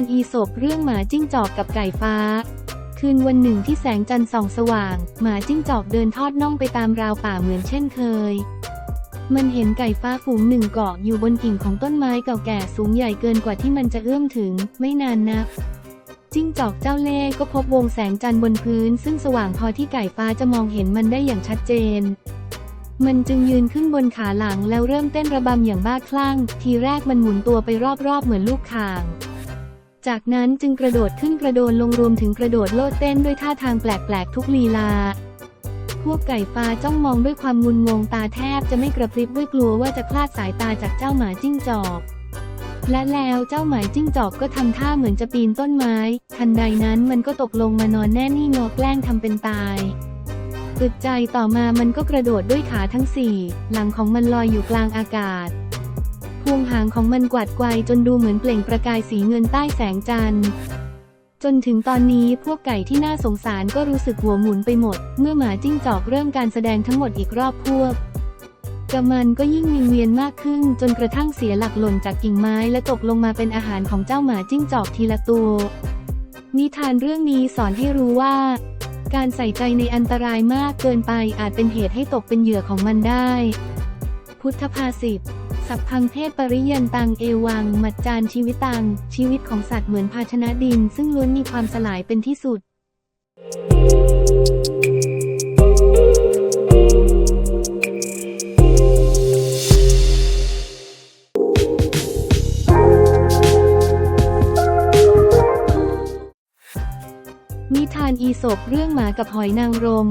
านอีสบเรื่องหมาจิ้งจอกกับไก่ฟ้า คืนวันหนึ่งที่แสงจันทร์ส่องสว่าง หมาจิ้งจอกเดินทอดน่องไปตามราวป่าเหมือนเช่นเคย มันเห็นไก่ฟ้าฝูงหนึ่งเกาะอยู่บนกิ่งของต้นไม้เก่าแก่สูงใหญ่เกินกว่าที่มันจะเอื้อมถึง ไม่นานนัก จิ้งจอกเจ้าเล่ห์ก็พบวงแสงจันทร์บนพื้น ซึ่งสว่างพอที่ไก่ฟ้าจะมองเห็นมันได้อย่างชัดเจนมันจึงยืนขึ้นบนขาหลังแล้วเริ่มเต้นระบำอย่างบ้าคลั่ง ทีแรกมันหมุนตัวไปรอบๆเหมือนลูกข่าง จากนั้นจึงกระโดดขึ้นกระโดดลงรวมถึงกระโดดโลดเต้นด้วยท่าทางแปลกๆ ทุกลีลา พวกไก่ฟ้าจ้องมองด้วยความงุนงงตาแทบจะไม่กระพริบด้วยกลัวว่าจะคลาดสายตาจากเจ้าหมาจิ้งจอก และแล้วเจ้าหมาจิ้งจอกก็ทำท่าเหมือนจะปีนต้นไม้ ทันใดนั้นมันก็ตกลงมานอนแน่นิ่งงอแกล้งทำเป็นตายอึดใจต่อมามันก็กระโดดด้วยขาทั้งสี่ หลังของมันลอยอยู่กลางอากาศ พวงหางของมันกวาดไกวจนดูเหมือนเปล่งประกายสีเงินใต้แสงจันทร์จนถึงตอนนี้พวกไก่ที่น่าสงสารก็รู้สึกหัวหมุนไปหมด เมื่อหมาจิ้งจอกเริ่มการแสดงทั้งหมดอีกรอบพวกกระมันก็ยิ่งวิงเวียนมากขึ้น จนกระทั่งเสียหลักหล่นจากกิ่งไม้และตกลงมาเป็นอาหารของเจ้าหมาจิ้งจอกทีละตัว นิทานเรื่องนี้สอนให้รู้ว่า การใส่ใจในอันตรายมากเกินไปอาจเป็นเหตุให้ตกเป็นเหยื่อของมันได้ พุทธภาษิต สัพพังเทพปริยันตังเอวัง มัจจานชีวิตัง ชีวิตของสัตว์เหมือนภาชนะดิน ซึ่งล้วนมีความสลายเป็นที่สุดนิทานอีสบเรื่องหมากับหอยนางรม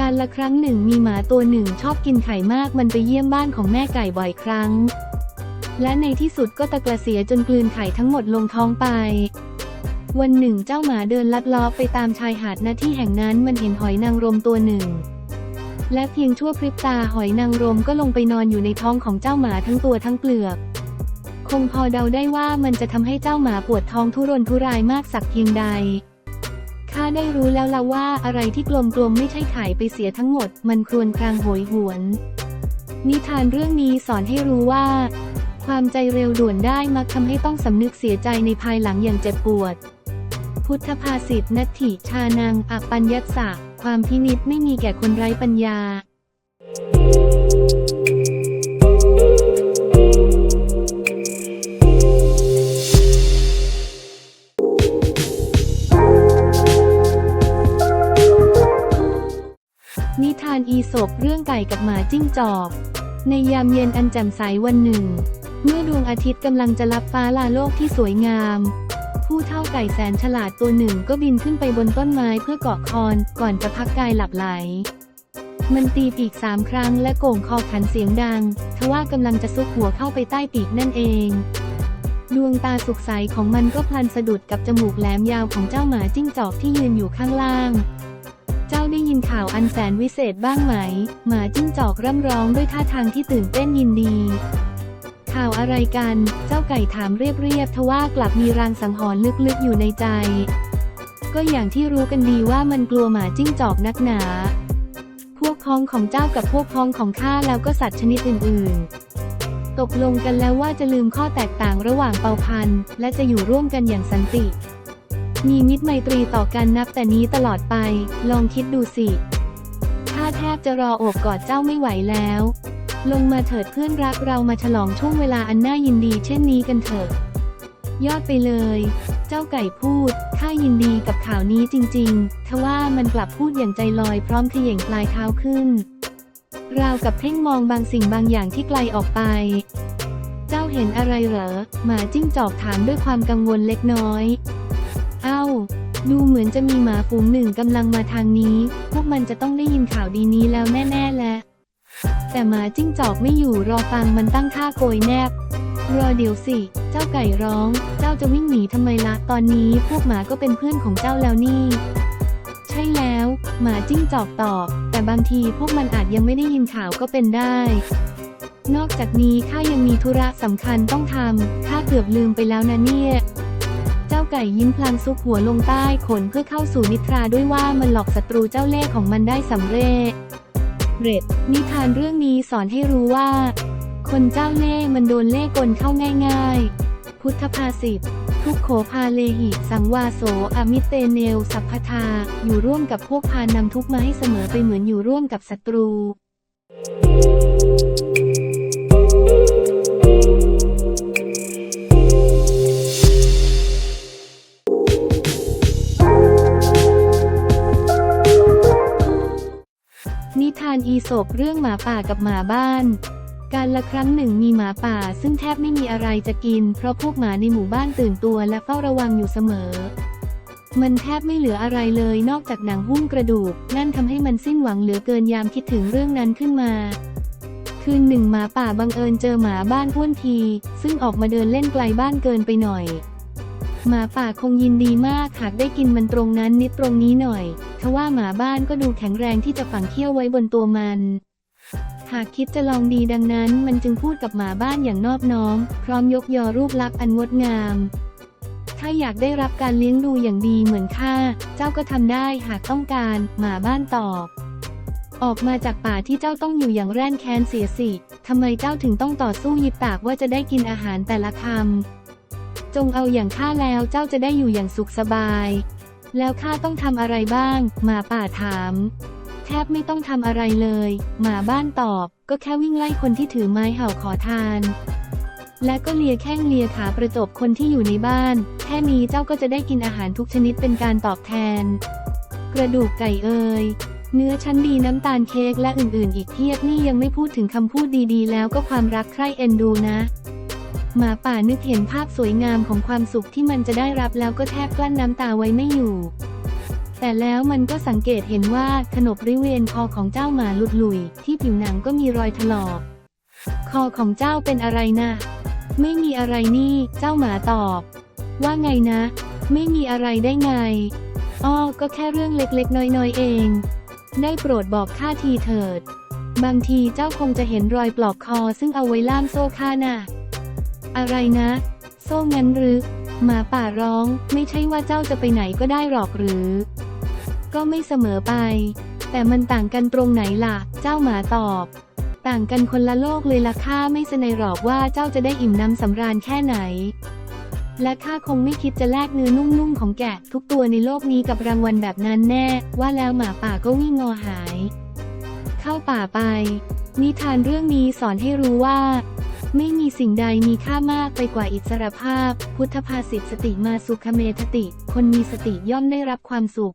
การละครั้งหนึ่งมีหมาตัวหนึ่งชอบกินไข่มากมันไปเยี่ยมบ้านของแม่ไก่บ่อยครั้ง และในที่สุดก็ตะกระเสียจนกลืนไข่ทั้งหมดลงท้องไป วันหนึ่งเจ้าหมาเดินลัดล้อไปตามชายหาดหน้าที่แห่งนั้นมันเห็นหอยนางรมตัวหนึ่ง และเพียงชั่วพริบตาหอยนางรมก็ลงไปนอนอยู่ในท้องของเจ้าหมาทั้งตัวทั้งเปลือกคงพอเดาได้ว่ามันจะทำให้เจ้าหมาปวดท้องทุรนทุรายมากสักเพียงใด ข้าได้รู้แล้วละว่าอะไรที่กลมๆไม่ใช่ถ่ายไปเสียทั้งหมด มันครวญครางโหยหวน นิทานเรื่องนี้สอนให้รู้ว่า ความใจเร็วด่วนได้มักทำให้ต้องสำนึกเสียใจในภายหลังอย่างเจ็บปวด พุทธภาษิตนัตถิชานังอปัญญัสสะความพินิษไม่มีแก่คนไร้ปัญญา นิทานอีสบเรื่องไก่กับหมาจิ้งจอก ในยามเย็นอันแจ่มใสวันหนึ่ง เมื่อดวงอาทิตย์กำลังจะลับฟ้าลาโลกที่สวยงาม ผู้เท่าไก่แสนฉลาดตัวหนึ่งก็บินขึ้นไปบนต้นไม้เพื่อเกาะคอนก่อนจะพักกายหลับไหล มันตีปีกสามครั้งและโก่งคอขันเสียงดังทว่ากำลังจะซุกหัวเข้าไปใต้ปีกนั่นเอง ดวงตาสุขใสของมันก็พลันสะดุดกับจมูกแหลมยาวของเจ้าหมาจิ้งจอกที่ยืนอยู่ข้างล่าง ยินข่าวอันแสนวิเศษบ้างไหม หมาจิ้งจอกร่ำร้องด้วยท่าทางที่ตื่นเต้นยินดี ข่าวอะไรกัน เจ้าไก่ถามเรียบๆทว่ากลับมีรางสังหรณ์ลึกๆอยู่ในใจ ก็อย่างที่รู้กันดีว่ามันกลัวหมาจิ้งจอกนักหนา พวกพ้องของเจ้ากับพวกพ้องของข้าแล้วก็สัตว์ชนิดอื่นๆ ตกลงกันแล้วว่าจะลืมข้อแตกต่างระหว่างเผ่าพันธุ์และจะอยู่ร่วมกันอย่างสันติ มีมิตรไมตรีต่อกันนับแต่นี้ตลอดไป ลองคิดดูสิข้าแทบจะรอโอบกอดเจ้าไม่ไหวแล้ว ลงมาเถิดเพื่อนรักเรามาฉลองช่วงเวลาอันน่ายินดีเช่นนี้กันเถอะ ยอดไปเลย เจ้าไก่พูด ข้ายินดีกับข่าวนี้จริงๆ ทว่ามันกลับพูดอย่างใจลอยพร้อมเขย่งปลายเท้าขึ้น ราวกับเพ่งมองบางสิ่งบางอย่างที่ไกลออกไป เจ้าเห็นอะไรเหรอ หมาจิ้งจอกถามด้วยความกังวลเล็กน้อย ดูเหมือนจะมีหมาฝูงหนึ่งกำลังมาทางนี้ พวกมันจะต้องได้ยินข่าวดีนี้แล้วแน่ๆแหละแต่หมาจิ้งจอกไม่อยู่รอฟังมันตั้งท่าโกยแนบ รอเดี๋ยวสิ เจ้าไก่ร้อง เจ้าจะวิ่งหนีทำไมละตอนนี้พวกหมาก็เป็นเพื่อนของเจ้าแล้วนี่ ใช่แล้ว หมาจิ้งจอกตอบ แต่บางทีพวกมันอาจยังไม่ได้ยินข่าวก็เป็นได้ นอกจากนี้ข้ายังมีธุระสำคัญต้องทำข้าเกือบลืมไปแล้วนะเนี่ย ไก่ยิ้มพลางซุกหัวลงใต้ขนเพื่อเข้าสู่นิทราด้วยว่ามันหลอกศัตรูเจ้าเล่ห์ของมันได้สำเร็จเร็จนิทานเรื่องนี้สอนให้รู้ว่า คนเจ้าเล่ห์มันโดนเล่ห์กลเข้าง่าย ๆ พุทธภาษิตทุกโขพาเลหิ สังวาโสอมิเตเนล สัพพทา อยู่ร่วมกับพวกพานำทุกข์มาให้เสมอไปเหมือนอยู่ร่วมกับศัตรู นิทานอีสปเรื่องหมาป่ากับหมาบ้าน การละครั้งหนึ่งมีหมาป่าซึ่งแทบไม่มีอะไรจะกิน เพราะพวกหมาในหมู่บ้านตื่นตัวและเฝ้าระวังอยู่เสมอ มันแทบไม่เหลืออะไรเลยนอกจากหนังหุ้มกระดูก นั่นทำให้มันสิ้นหวังเหลือเกินยามคิดถึงเรื่องนั้นขึ้นมา คืนหนึ่งหมาป่าบังเอิญเจอหมาบ้านอ้วนที ซึ่งออกมาเดินเล่นไกลบ้านเกินไปหน่อย หมาป่าคงยินดีมากหากได้กินมันตรงนั้นนิดตรงนี้หน่อยทว่าหมาบ้านก็ดูแข็งแรงที่จะฝังเขี้ยวไว้บนตัวมัน หากคิดจะลองดีดังนั้น มันจึงพูดกับหมาบ้านอย่างนอบน้อม พร้อมยกยอรูปลักษณ์อันงดงาม ถ้าอยากได้รับการเลี้ยงดูอย่างดีเหมือนข้า เจ้าก็ทำได้หากต้องการ หมาบ้านตอบ ออกมาจากป่าที่เจ้าต้องอยู่อย่างแร้นแค้นเสียสิทำไมเจ้าถึงต้องต่อสู้ยิบปากว่าจะได้กินอาหารแต่ละคำ จงเอาอย่างข้าแล้วเจ้าจะได้อยู่อย่างสุขสบาย แล้วข้าต้องทำอะไรบ้าง หมาป่าถาม แทบไม่ต้องทำอะไรเลย หมาบ้านตอบ ก็แค่วิ่งไล่คนที่ถือไม้เห่าขอทาน และก็เลียแข้งเลียขาประจบคนที่อยู่ในบ้าน แค่นี้เจ้าก็จะได้กินอาหารทุกชนิดเป็นการตอบแทน กระดูกไก่เอ่ยเนื้อชั้นดีน้ำตาลเค้กและอื่นๆ อีกเพียบนี่ยังไม่พูดถึงคำพูดดีๆ แล้วก็ความรักใคร่เอ็นดูนะ หมาป่านึกเห็นภาพสวยงามของความสุขที่มันจะได้รับแล้วก็แทบกลั้นน้ำตาไว้ไม่อยู่ แต่แล้วมันก็สังเกตเห็นว่าขนบริเวณคอของเจ้าหมาหลุดลุย ที่ผิวหนังก็มีรอยถลอก คอของเจ้าเป็นอะไรนะ ไม่มีอะไรนี่ เจ้าหมาตอบ ว่าไงนะ ไม่มีอะไรได้ไง อ้อ ก็แค่เรื่องเล็กๆ น้อยๆ เอง ได้โปรดบอกข้าทีเถิด บางทีเจ้าคงจะเห็นรอยปลอกคอซึ่งเอาไว้ล่ามโซ่ข้าน่ะ อะไรนะ โซ่งั้นหรือ หมาป่าร้อง ไม่ใช่ว่าเจ้าจะไปไหนก็ได้หรอกหรือ ก็ไม่เสมอไป แต่มันต่างกันตรงไหนล่ะ เจ้าหมาตอบ ต่างกันคนละโลกเลยละข้าไม่สนหรอกว่าเจ้าจะได้อิ่มน้ำสำราญแค่ไหน และข้าคงไม่คิดจะแลกเนื้อนุ่มๆของแกะ ทุกตัวในโลกนี้กับรางวัลแบบนั้นแน่ ว่าแล้วหมาป่าก็วิ่งงอหาย เข้าป่าไป นิทานเรื่องนี้สอนให้รู้ว่า ไม่มีสิ่งใดมีค่ามากไปกว่าอิสรภาพ พุทธภาษิตสติมาสุขเมทติ คนมีสติย่อมได้รับความสุข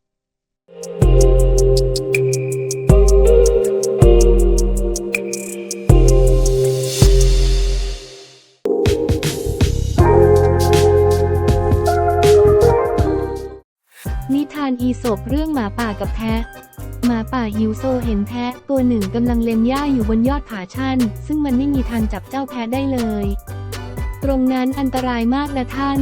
านอีสปเรื่องหมาป่ากับแพะ หมาป่าหิวโซเห็นแพะ ตัวหนึ่งกำลังเล็มหญ้าอยู่บนยอดผาชัน ซึ่งมันไม่มีทางจับเจ้าแพะได้เลย ตรงนั้นอันตรายมากนะท่าน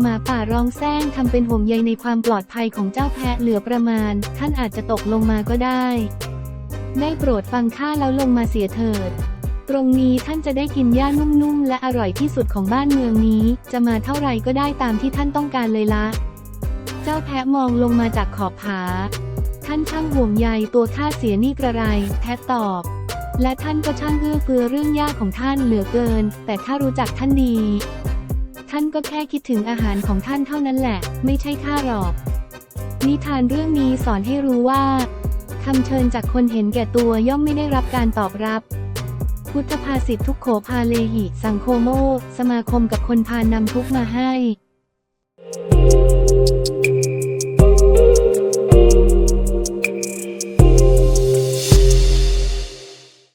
หมาป่าร้องแซงทำเป็นห่วงใยในความปลอดภัยของเจ้าแพะเหลือประมาณ ท่านอาจจะตกลงมาก็ได้ ได้โปรดฟังข้าแล้วลงมาเสียเถิดตรงนี้ท่านจะได้กินหญ้านุ่มๆ และอร่อยที่สุดของบ้านเมืองนี้ จะมาเท่าไหร่ก็ได้ตามที่ท่านต้องการเลยละ เจ้าแพะมองลงมาจากขอบผา ท่านช่างห่วงใยตัวข้าเสียนี่กระไร แพะตอบ และท่านก็ช่างเอื้อเฟื้อเรื่องยากของท่านเหลือเกิน แต่ข้ารู้จักท่านดี ท่านก็แค่คิดถึงอาหารของท่านเท่านั้นแหละ ไม่ใช่ข้าหรอก นิทานเรื่องนี้สอนให้รู้ว่าคำเชิญจากคนเห็นแก่ตัวย่อมไม่ได้รับการตอบรับ พุทธภาษิตทุกโขพาเลหิ สังโคโม สมาคมกับคนพานำทุกมาให้